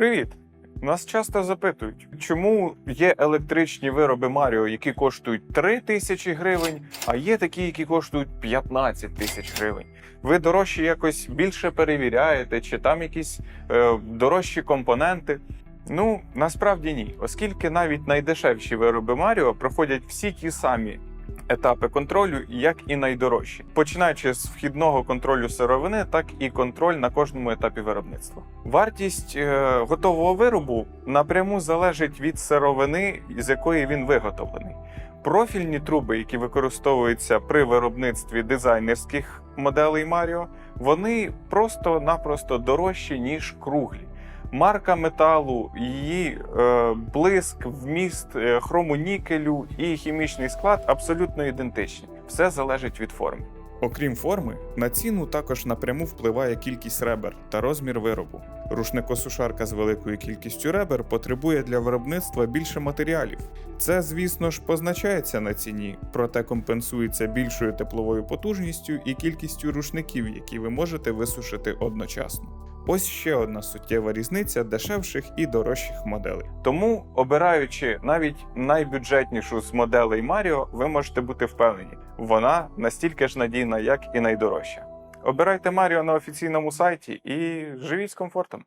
Привіт! Нас часто запитують, чому є електричні вироби Маріо, які коштують 3 тисячі гривень, а є такі, які коштують 15 тисяч гривень. Ви дорожчі якось більше перевіряєте, чи там якісь е, дорожчі компоненти. Ну, насправді ні, оскільки навіть найдешевші вироби Маріо проходять всі ті самі етапи контролю, як і найдорожчі, починаючи з вхідного контролю сировини, так і контроль на кожному етапі виробництва. Вартість е, готового виробу напряму залежить від сировини, з якої він виготовлений. Профільні труби, які використовуються при виробництві дизайнерських моделей Маріо, вони просто-напросто дорожчі ніж круглі. Марка металу, її е, блиск, вміст е, хрому нікелю і хімічний склад абсолютно ідентичні. Все залежить від форми. Окрім форми, на ціну також напряму впливає кількість ребер та розмір виробу. Рушникосушарка з великою кількістю ребер потребує для виробництва більше матеріалів. Це, звісно ж, позначається на ціні, проте компенсується більшою тепловою потужністю і кількістю рушників, які ви можете висушити одночасно. Ось ще одна суттєва різниця дешевших і дорожчих моделей. Тому, обираючи навіть найбюджетнішу з моделей Маріо, ви можете бути впевнені, вона настільки ж надійна, як і найдорожча. Обирайте Маріо на офіційному сайті і живіть з комфортом.